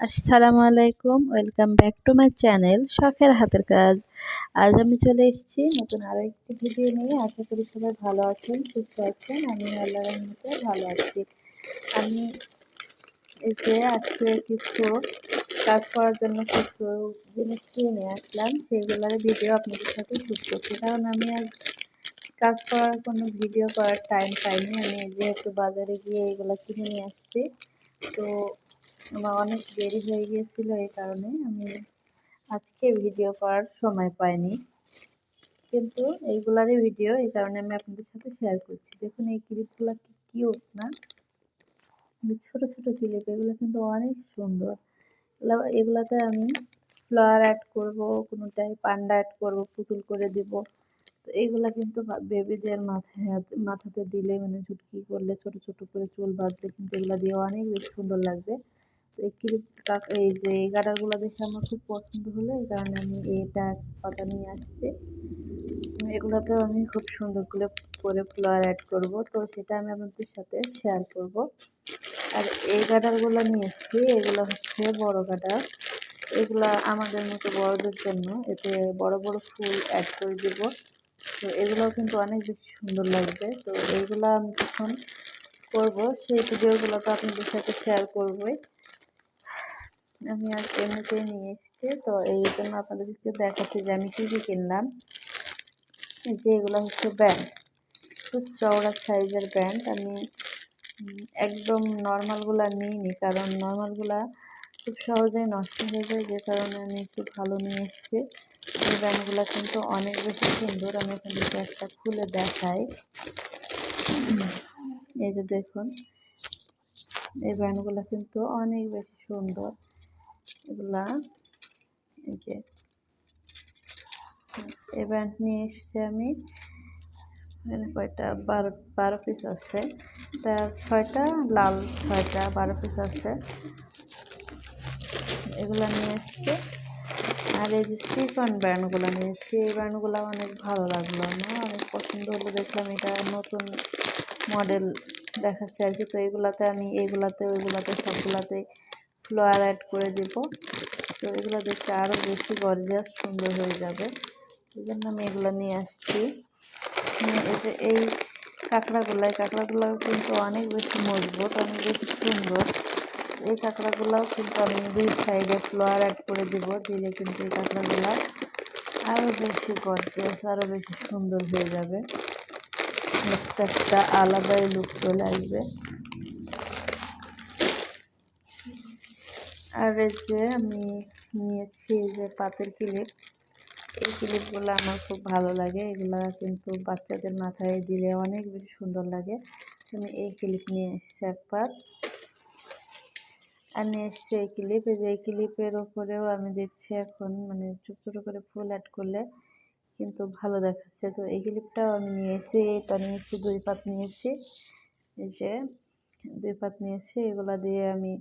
আসসালামু আলাইকুম, welcome back to my channel শখের হাতের কাজ। আজ আমি চলে এসেছি নতুন আরও একটি ভিডিও নিয়ে। আশা করি সবাই ভালো আছেন, সুস্থ আছেন। আমি আল্লাহর মতো ভালো আছি। আমি যে আজকে কিছু কাজ করার জন্য কিছু জিনিস কিনে নিয়ে আসলাম, সেগুলোর ভিডিও আপনাদের সাথে শ্যুট করছি। কারণ আমি আজ কাজ করার কোনো ভিডিও করার টাইম পাইনি। আমি যেহেতু বাজারে গিয়ে এগুলো কিনে নিয়ে আসছি, তো আমার অনেক দেরি হয়ে গিয়েছিল এই কারণে আমি আজকে ভিডিও করার সময় পাইনি। কিন্তু এইগুলারই ভিডিও এই কারণে আমি আপনাদের সাথে শেয়ার করছি। দেখুন এই ক্লিপগুলো কি কিউট না? ছোট ছোট ক্লিপ এগুলো কিন্তু অনেক সুন্দর। এগুলাতে আমি ফ্লাওয়ার অ্যাড করব কোনোটাই পান্ডা অ্যাড করব, পুতুল করে দিব। তো এইগুলা কিন্তু বেবিদের মাথায় মাথাতে দিলে মানে চুটকি করলে, ছোট ছোট করে চুল বাঁধলে কিন্তু এগুলো দিয়ে অনেক বেশি সুন্দর লাগবে। এই ক্লিপ এই যে গাডারগুলো দেখে আমার খুব পছন্দ হলো, এই কারণে আমি এটা পাতা নিয়ে আসছি। এগুলোতেও আমি খুব সুন্দর করে করে ফ্লাওয়ার অ্যাড করব, তো সেটা আমি আপনাদের সাথে শেয়ার করব। আর এই গাডারগুলো নিয়েছি এগুলো হচ্ছে বড় গাডার। এগুলা আমাদের মতো বড়দের জন্য এতে বড় বড় ফুল অ্যাড করে দেব। তো এগুলোও কিন্তু অনেক বেশি সুন্দর লাগবে। তো এইগুলো আমি যখন করব, সেই ভিডিওগুলো তো আপনাদের সাথে শেয়ার করবোই। আমি আজ এমনিতেই নিয়ে এসেছি। তো এই জন্য আপনাদেরকে দেখাচ্ছি যে আমি কী কী কিনলাম। যে এগুলো হচ্ছে ব্যান্ড। খুব চওড়া সাইজের ব্যান্ড। আমি একদম নর্মালগুলো নিইনি, কারণ নর্মালগুলা খুব সহজেই নষ্ট হয়ে যায়, যে কারণে আমি একটু ভালো নিয়ে এসেছি। এই ব্যান্ডগুলো কিন্তু অনেক বেশি সুন্দর। আমি আপনাদেরকে একটা খুলে দেখাই। এই যে দেখুন, এই ব্যান্ডগুলো কিন্তু অনেক বেশি সুন্দর। এগুলা, এই যে। ব্যান্ড নিয়ে এসেছি আমি, এখানে কয়টা? বারো বারো পিস আছে। এটা ছয়টা, লাল ছয়টা, বারো পিস আছে। এগুলো নিয়ে এসছি। আর এই যে সিফন ব্র্যান্ডগুলো নিয়েছি এই ব্র্যান্ডগুলো অনেক ভালো লাগল আমার অনেক পছন্দ হলো দেখলাম। এটা নতুন মডেল দেখাচ্ছে আর কি। তো এগুলাতে আমি এইগুলাতে ওইগুলাতে সবগুলাতে ফ্লোয়ার অ্যাড করে দিব। তো এগুলো দেখতে আরও বেশি গর্জিয়াস সুন্দর হয়ে যাবে। এই জন্য আমি এগুলো নিয়ে আসছি। যে এই কাঁকড়াগুলো এই কাঁকড়াগুলো কিন্তু অনেক বেশি মজবুত, অনেক বেশি সুন্দর। এই কাঁকড়াগুলোও কিন্তু আমি দুই সাইডে ফ্লোয়ার অ্যাড করে দিব, দিলে কিন্তু এই কাঁকড়াগুলো আরও বেশি গর্জিয়াস আরও বেশি সুন্দর হয়ে যাবে। একটা আলাদাই লুক চলে আসবে। আর এই যে আমি নিয়েছি এই যে পাতের ক্লিপ। এই ক্লিপগুলো আমার খুব ভালো লাগে। এগুলা কিন্তু বাচ্চাদের মাথায় দিলে অনেক বেশি সুন্দর লাগে। আমি এই ক্লিপ নিয়ে এসেছি একবার আর নিয়ে এসছি এই ক্লিপ। এই যে এই ক্লিপের ওপরেও আমি দেখছি এখন মানে ছোটো ছোটো করে ফুল অ্যাড করলে কিন্তু ভালো দেখাচ্ছে। তো এই ক্লিপটাও আমি নিয়ে এসেছি। এটা নিয়েছি, দুই পাত নিয়েছি। এই যে দুই পাত নিয়েছি। এগুলা দিয়ে আমি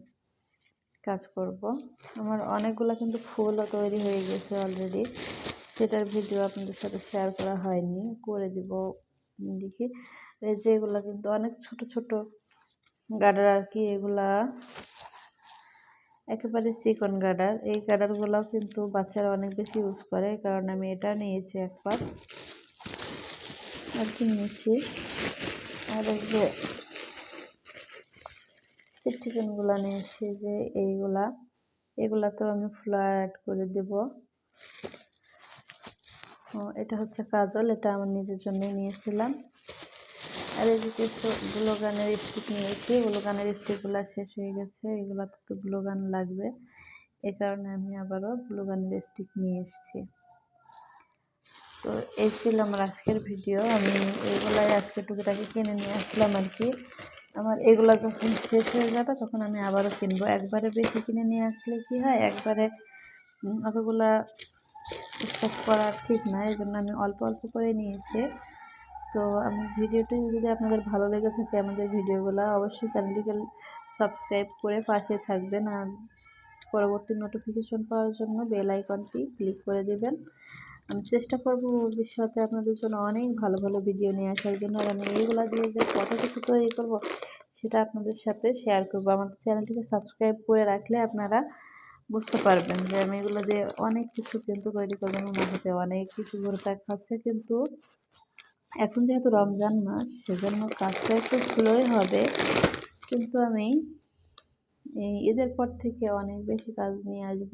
কাজ করব। আমার অনেকগুলো কিন্তু ফুলও তৈরি হয়ে গেছে অলরেডি সেটার ভিডিও আপনাদের সাথে শেয়ার করা হয়নি। করে দিব দেখি। এই যে এগুলো কিন্তু অনেক ছোট ছোট গার্ডার আর কি, এগুলা একেবারে চিকন গার্ডার এই গার্ডারগুলোও কিন্তু বাচ্চারা অনেক বেশি ইউজ করে কারণ আমি এটা নিয়েছি একবার। আর কি নিয়েছি? আর এই যে চিট্টিকনগুলো নিয়েছি যে এইগুলা, এগুলা তো আমি অ্যাড করে দেব। এটা হচ্ছে কাজল, এটা আমার নিজের জন্যই নিয়েছিলাম। আর এই যে কিছু গ্লোগানের স্টিক নিয়েছি, গ্লোগানের স্টিকগুলো শেষ হয়ে গেছে, এগুলোতে তো গ্লোগান লাগবে। এ কারণে আমি আবারও গ্লোগানের স্টিক নিয়ে এসেছি। তো এই ছিল আমার আজকের ভিডিও আমি এগুলাই আজকে টুকিটাকি কিনে নিয়ে আসলাম আর কি। আমার এগুলো যখন শেষ হয়ে যাবে, তখন আমি আবারও কিনবো। একবারে বেশি কিনে নিয়ে আসলে কি হয়, একবারে অতগুলা স্টক করা ঠিক না এই জন্য আমি অল্প অল্প করে নিয়েছি। তো আমি ভিডিওটি যদি আপনাদের ভালো লেগে থাকে, আমাদের ভিডিওগুলো অবশ্যই চ্যানেলটিকে সাবস্ক্রাইব করে পাশে থাকবেন আর পরবর্তী নোটিফিকেশন পাওয়ার জন্য বেল আইকনটি ক্লিক করে দেবেন। আমি চেষ্টা করব ভবিষ্যতে আপনাদের জন্য অনেক ভালো ভালো ভিডিও নিয়ে আসার জন্য আর আমি এইগুলো দিয়ে যে কত কিছু তৈরি করব সেটা আপনাদের সাথে শেয়ার করব। আমাদের চ্যানেলটিকে সাবস্ক্রাইব করে রাখলে আপনারা বুঝতে পারবেন যে আমি এগুলো দিয়ে অনেক কিছু কিন্তু তৈরি করব মাঝে অনেক কিছু ঘুরে হচ্ছে কিন্তু এখন যেহেতু রমজান মাস, সেজন্য কাজটা একটু স্লোই হবে। কিন্তু আমি এই ঈদের পর থেকে অনেক বেশি কাজ নিয়ে আসব।